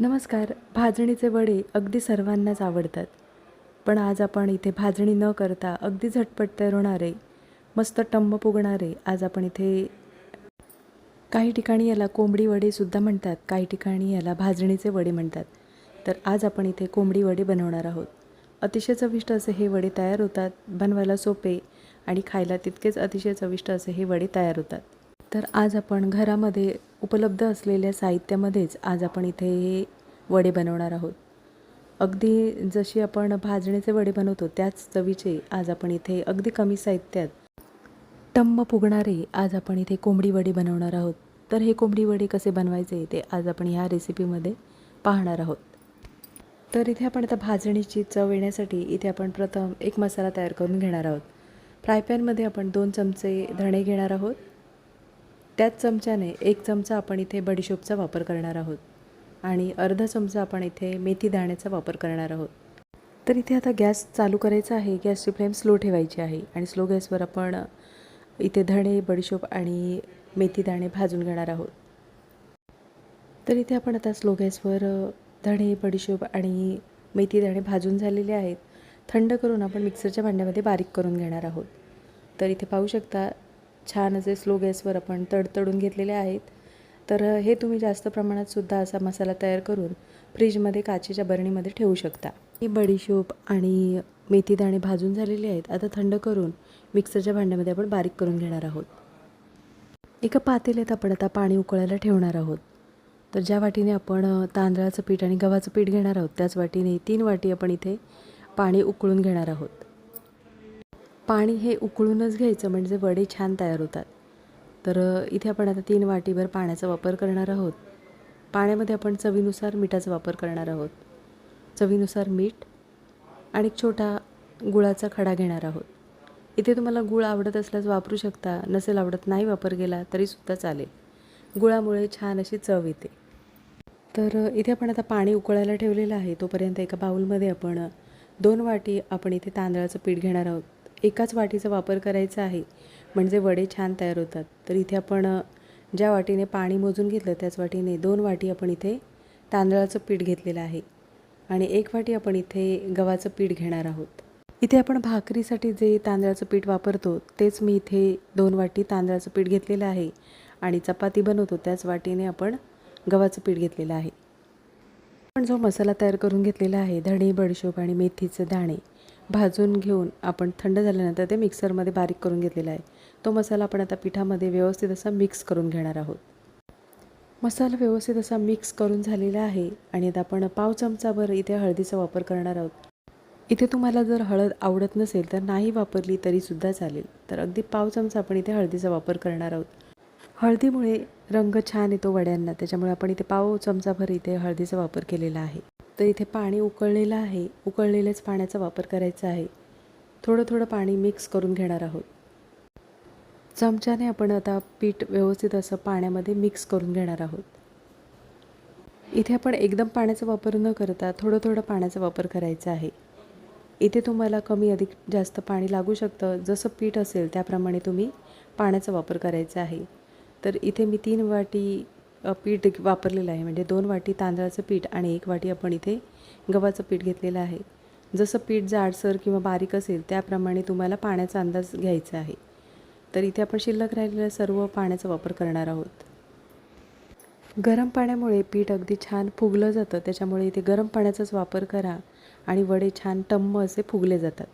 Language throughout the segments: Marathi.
नमस्कार. भाजणीचे वडे अगदी सर्वांनाच आवडतात. पण आज आपण इथे भाजणी न करता अगदी झटपट तयार होणारे मस्त टम्म पुगणारे आज आपण इथे काही ठिकाणी याला कोंबडी वडेसुद्धा म्हणतात काही ठिकाणी याला भाजणीचे वडे म्हणतात. तर आज आपण इथे कोंबडी वडे बनवणार आहोत. अतिशय चविष्ट असे हे वडे तयार होतात बनवायला सोपे आणि खायला तितकेच अतिशय चविष्ट असे हे वडे तयार होतात. तर आज आपण घरामध्ये उपलब्ध असलेल्या साहित्यामध्येच आज आपण इथे हे वडे बनवणार आहोत. अगदी जशी आपण भाजणीचे वडे बनवतो त्याच चवीचे आज आपण इथे अगदी कमी साहित्यात टम्म फुगणारे आज आपण इथे कोंबडी वडे बनवणार आहोत. तर हे कोंबडी वडे कसे बनवायचे ते आज आपण ह्या रेसिपीमध्ये पाहणार आहोत. तर इथे आपण आता भाजणीची चव येण्यासाठी इथे आपण प्रथम एक मसाला तयार करून घेणार आहोत. फ्रायपॅनमध्ये आपण दोन चमचे धणे घेणार आहोत. त्याच चमच्याने एक चमचा आपण इथे बडीशोपचा वापर करणार आहोत. आणि अर्धा चमचा आपण इथे मेथी दाण्याचा वापर करणार आहोत. तर इथे आता गॅस चालू करायचा आहे. गॅसची फ्लेम स्लो ठेवायची आहे. आणि स्लो गॅसवर आपण इथे धणे बडीशोप आणि मेथी दाणे भाजून घेणार आहोत. तर इथे आपण आता स्लो गॅसवर धणे बडीशोप आणि मेथी दाणे भाजून झालेले आहेत. थंड करून आपण मिक्सरच्या भांड्यामध्ये बारीक करून घेणार आहोत. तर इथे पाहू शकता छान असे स्लो गॅसवर आपण तडतडून घेतलेले आहेत. तर हे तुम्ही जास्त प्रमाणात सुद्धा असा मसाला तयार करून फ्रीजमध्ये काचेच्या बरणीमध्ये ठेवू शकता. ही बडीशोप आणि मेथी दाणे भाजून झालेले आहेत. आता थंड करून मिक्सरच्या भांड्यामध्ये आपण बारीक करून घेणार आहोत. एका पातेल्यात आपण आता पाणी उकळायला ठेवणार आहोत. तर ज्या वाटीने आपण तांदळाचं पीठ आणि गव्हाचं पीठ घेणार आहोत त्याच वाटीने तीन वाटी आपण इथे पाणी उकळून घेणार आहोत. पाणी हे उकळूनच घ्यायचं म्हणजे वडे छान तयार होतात. तर इथे आपण आता तीन वाटीभर पाण्याचा वापर करणार आहोत. पाण्यामध्ये आपण चवीनुसार मिठाचा वापर करणार आहोत. चवीनुसार मीठ आणि एक छोटा गुळाचा खडा घेणार आहोत. इथे तुम्हाला गुळ आवडत असल्यास वापरू शकता नसेल आवडत नाही वापर केला तरीसुद्धा चालेल. गुळामुळे छान अशी चव येते. तर इथे आपण आता पाणी उकळायला ठेवलेलं आहे. तोपर्यंत एका बाऊलमध्ये आपण दोन वाटी आपण इथे तांदळाचं पीठ घेणार आहोत. एकाच वाटीचा वापर करायचा आहे. म्हणजे वडे छान तयार होतात. तर इथे आपण ज्या वाटीने पाणी मोजून घेतलं त्याच वाटीने दोन वाटी आपण इथे तांदळाचं पीठ घेतलेलं आहे. आणि एक वाटी आपण इथे गव्हाचं पीठ घेणार आहोत. इथे आपण भाकरीसाठी जे तांदळाचं पीठ वापरतो तेच मी इथे दोन वाटी तांदळाचं पीठ घेतलेलं आहे. आणि चपाती बनवतो त्याच वाटीने आपण गव्हाचं पीठ घेतलेलं आहे. आपण जो मसाला तयार करून घेतलेला आहे धणे बडशोप आणि मेथीचे दाणे भाजून घेऊन आपण थंड झाल्यानंतर ते मिक्सरमध्ये बारीक करून घेतलेला आहे. तो मसाला आपण आता पिठामध्ये व्यवस्थित असा मिक्स करून घेणार आहोत. मसाला व्यवस्थित असा मिक्स करून झालेला आहे आणि आता आपण पाव चमचाभर इथे हळदीचा वापर करणार आहोत. इथे तुम्हाला जर हळद आवडत नसेल तर नाही वापरली तरीसुद्धा चालेल. तर अगदी पाव चमचा आपण इथे हळदीचा वापर करणार आहोत. हळदीमुळे रंग छान येतो वड्यांना. त्याच्यामुळे आपण इथे पाव चमचाभर इथे हळदीचा वापर केलेला आहे. तर इथे पाणी उकळलेलं आहे. उकळलेल्याच पाण्याचा वापर करायचा आहे. थोडं थोडं पाणी मिक्स करून घेणार आहोत. चमच्याने आपण आता पीठ व्यवस्थित असं पाण्यामध्ये मिक्स करून घेणार आहोत. इथे आपण एकदम पाण्याचा वापर न करता थोडं थोडं पाण्याचा वापर करायचा आहे. इथे तुम्हाला कमी अधिक जास्त पाणी लागू शकतं. जसं पीठ असेल त्याप्रमाणे तुम्ही पाण्याचा वापर करायचा आहे. तर इथे मी तीन वाटी पीठ वापरलेलं आहे. म्हणजे दोन वाटी तांदळाचं पीठ आणि एक वाटी आपण इथे गव्हाचं पीठ घेतलेलं आहे. जसं पीठ जाडसर किंवा बारीक असेल त्याप्रमाणे तुम्हाला पाण्याचा अंदाज घ्यायचा आहे. तर इथे आपण शिल्लक राहिलेल्या सर्व पाण्याचा वापर करणार आहोत. गरम पाण्यामुळे पीठ अगदी छान फुगलं जातं. त्याच्यामुळे इथे गरम पाण्याचाच वापर करा आणि वडे छान टम्म असे फुगले जातात.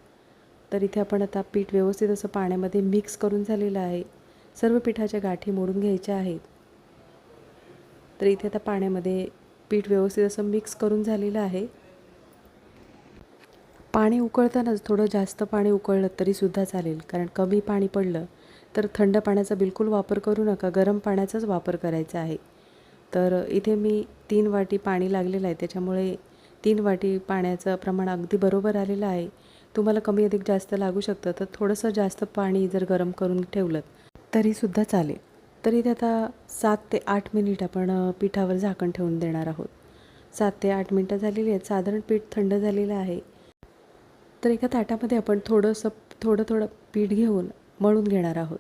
तर इथे आपण आता पीठ व्यवस्थित असं पाण्यामध्ये मिक्स करून झालेलं आहे. सर्व पिठाच्या गाठी मोडून घ्यायच्या आहेत. तर इथे आता पाण्यामध्ये पीठ व्यवस्थित असं मिक्स करून झालेलं आहे. पाणी उकळतानाच थोडं जास्त पाणी उकळलं तरीसुद्धा चालेल कारण कमी पाणी पडलं तर थंड पाण्याचा बिलकुल वापर करू नका गरम पाण्याचाच वापर करायचा आहे. तर इथे मी तीन वाटी पाणी लागलेलं आहे त्याच्यामुळे तीन वाटी पाण्याचं प्रमाण अगदी बरोबर आलेलं आहे. तुम्हाला कमी अधिक जास्त लागू शकतं तर थोडंसं जास्त पाणी जर गरम करून ठेवलं तरीसुद्धा चालेल. तर इथे आता सात ते आठ मिनिट आपण पिठावर झाकण ठेवून देणार आहोत. सात ते आठ मिनटं झालेली आहेत. साधारण पीठ थंड झालेलं आहे. तर एका ताटामध्ये आपण थोडंसं थोडं थोडं पीठ घेऊन मळून घेणार आहोत.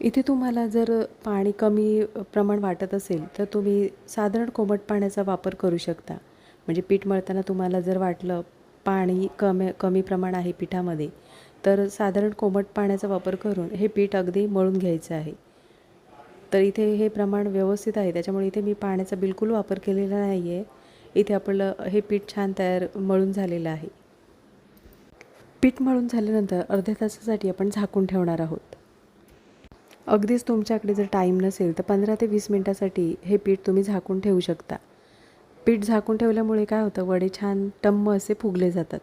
इथे तुम्हाला जर पाणी कमी प्रमाण वाटत असेल तर तुम्ही साधारण कोमट पाण्याचा वापर करू शकता. म्हणजे पीठ मळताना तुम्हाला जर वाटलं पाणी कमी कमी प्रमाण आहे पिठामध्ये तर साधारण कोमट पाण्याचा वापर करून हे पीठ अगदी मळून घ्यायचं आहे. तर इथे हे प्रमाण व्यवस्थित आहे. त्याच्यामुळे इथे मी पाण्याचा बिलकुल वापर केलेला नाही आहे इथे आपलं हे पीठ छान तयार मळून झालेलं आहे. पीठ मळून झाल्यानंतर अर्ध्या तासासाठी आपण झाकून ठेवणार आहोत. अगदीच तुमच्याकडे जर टाईम नसेल तर पंधरा ते वीस मिनटासाठी हे पीठ तुम्ही झाकून ठेवू शकता. पीठ झाकून ठेवल्यामुळे काय होतं? वडे छान टम्म असे फुगले जातात.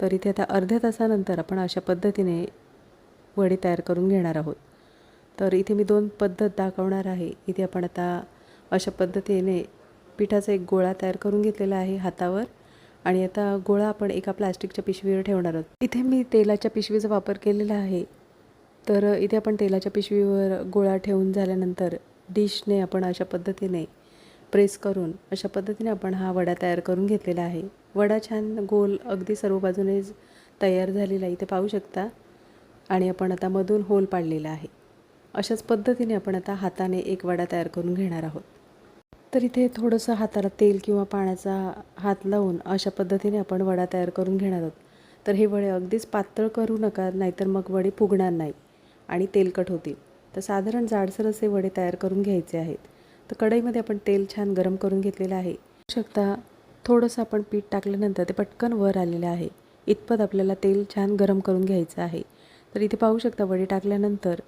तर इथे आता अर्ध्या तासानंतर आपण अशा पद्धतीने वडे तयार करून घेणार आहोत. तर इथे मी दोन पद्धत दाखवणार आहे. इथे आपण आता अशा पद्धतीने पिठाचा एक गोळा तयार करून घेतलेला आहे हातावर आणि आता गोळा आपण एका प्लास्टिकच्या पिशवीवर ठेवणार आहोत. इथे मी तेलाच्या पिशवीचा वापर केलेला आहे. तर इथे आपण तेलाच्या पिशवीवर गोळा ठेवून झाल्यानंतर डिशने आपण अशा पद्धतीने प्रेस करून अशा पद्धतीने आपण हा वडा तयार करून घेतलेला आहे. वडा छान गोल अगदी सर्व बाजूने तयार झालेला आहे इथे पाहू शकता. आणि आपण आता मधून होल पाडलेला आहे. अशाच पद्धतीने आपण आता हाताने एक वडा तयार करून घेणार आहोत. तर इथे थोडंसं हाताला तेल किंवा पाण्याचा हात लावून अशा पद्धतीने आपण वडा तयार करून घेणार आहोत. तर हे वडे अगदीच पातळ करू नका नाहीतर मग वडे फुगणार नाही आणि तेलकट होतील. तर साधारण जाडसर असे वडे तयार करून घ्यायचे आहेत. तर कढईमध्ये आपण तेल छान गरम करून घेतलेलं आहे. शकता थोडंसं आपण पीठ टाकल्यानंतर ते पटकन वर आलेलं आहे. इतपत आपल्याला तेल छान गरम करून घ्यायचं आहे. तर इथे पाहू शकता वडे टाकल्यानंतर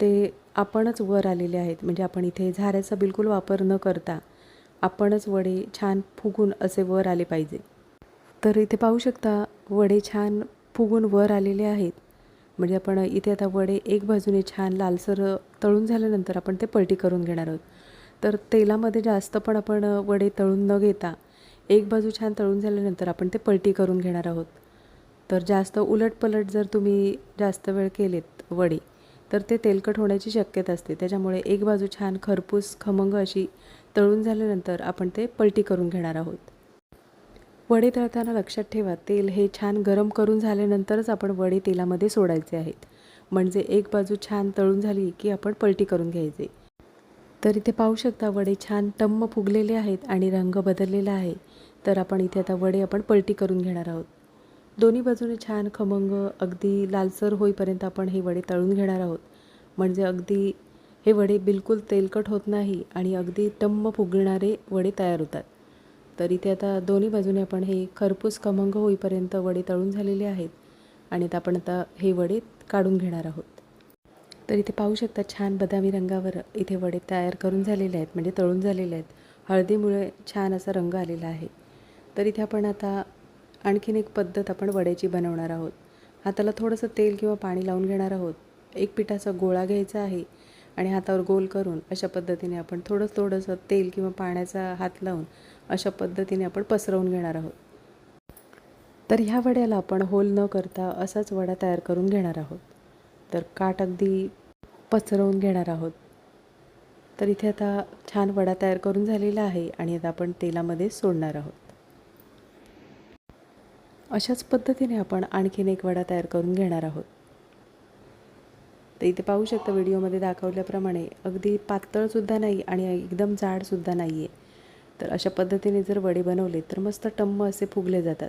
ते आपणच वर आलेले आहेत. म्हणजे आपण इथे झाऱ्याचा बिलकुल वापर न करता आपणच वडे छान फुगून असे वर आले पाहिजे. तर इथे पाहू शकता वडे छान फुगून वर आलेले आहेत. म्हणजे आपण इथे आता वडे एक बाजूने छान लालसर तळून झाल्यानंतर आपण ते पलटी करून घेणार आहोत. तर तेलामध्ये जास्त पण आपण वडे तळून न घेता एक बाजू छान तळून झाल्यानंतर आपण ते पलटी करून घेणार आहोत. तर जास्त उलटपलट जर तुम्ही जास्त वेळ केलेत वडे तर ते तेलकट होण्याची शक्यता असते. त्याच्यामुळे एक बाजू छान खरपूस खमंग अशी तळून झाल्यानंतर आपण ते पलटी करून घेणार आहोत. वडे तळताना लक्षात ठेवा तेल हे छान गरम करून झाल्यानंतरच आपण वडे तेलामध्ये सोडायचे आहेत. म्हणजे एक बाजू छान तळून झाली की आपण पलटी करून घ्यायचे. तर इथे पाहू शकता वडे छान टम्म फुगलेले आहेत आणि रंग बदललेला आहे. तर आपण इथे आता वडे आपण पलटी करून घेणार आहोत. दोन्ही बाजूने छान खमंग अगदी लालसर होईपर्यंत आपण हे वडे तळून घेणार आहोत. म्हणजे अगदी हे वडे बिलकुल तेलकट होत नाही आणि अगदी टम्म फुगणारे वडे तयार होतात. तर इथे आता दोन्ही बाजूने आपण हे खरपूस खमंग होईपर्यंत वडे तळून झालेले आहेत आणि आता आपण आता हे वडे काढून घेणार आहोत. तर इथे पाहू शकता छान बदामी रंगावर इथे वडे तयार करून झालेले आहेत म्हणजे तळून झालेले आहेत. हळदीमुळे छान असा रंग आलेला आहे. तर इथे आपण आता आणखीन एक पद्धत आपण वड्याची बनवणार आहोत. हाताला थोडंसं तेल किंवा पाणी लावून घेणार आहोत. एक पिठाचा गोळा घ्यायचा आहे आणि हातावर गोल करून अशा पद्धतीने आपण थोडं थोडंसं तेल किंवा पाण्याचा हात लावून अशा पद्धतीने आपण पसरवून घेणार आहोत. तर ह्या वड्याला आपण होल न करता असाच वडा तयार करून घेणार आहोत. तर काट अगदी पसरवून घेणार आहोत. तर इथे आता छान वडा तयार करून झालेला आहे आणि आता आपण तेलामध्ये सोडणार आहोत. अशाच पद्धतीने आपण आणखीन एक वडा तयार करून घेणार आहोत. तर इथे पाहू शकता व्हिडिओमध्ये दाखवल्याप्रमाणे अगदी पातळसुद्धा नाही आणि एकदम जाडसुद्धा नाही आहे तर अशा पद्धतीने जर वडे बनवले तर मस्त टम्म असे फुगले जातात.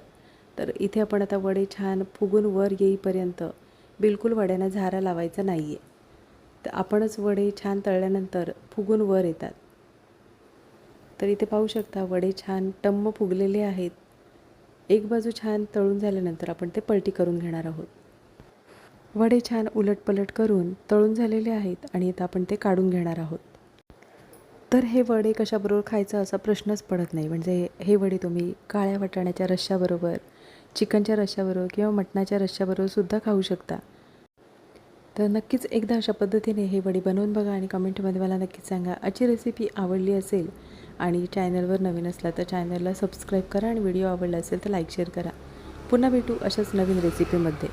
तर इथे आपण आता वडे छान फुगून वर येईपर्यंत बिलकुल वड्यांना झारा लावायचा नाही आहे तर आपणच वडे छान तळल्यानंतर फुगून वर येतात. तर इथे पाहू शकता वडे छान टम्म फुगलेले आहेत. एक बाजू छान तळून झाल्यानंतर आपण ते पलटी करून घेणार आहोत. वडे छान उलटपलट करून तळून झालेले आहेत आणि आता आपण ते काढून घेणार आहोत. तर हे वडे कशाबरोबर खायचं असा प्रश्नच पडत नाही. म्हणजे हे वडे तुम्ही काळ्या वाटाण्याच्या रश्श्याबरोबर चिकनच्या रश्श्याबरोबर किंवा मटणाच्या रश्श्याबरोबर सुद्धा खाऊ शकता. तर नक्कीच एकदा अशा पद्धतीने हे वडी बनवून बघा आणि कमेंटमध्ये मला नक्कीच सांगा आजची रेसिपी आवडली असेल आणि चॅनलवर नवीन असला तर चॅनलला सबस्क्राईब करा आणि व्हिडिओ आवडला असेल तर लाईक शेअर करा. पुन्हा भेटू अशाच नवीन रेसिपीमध्ये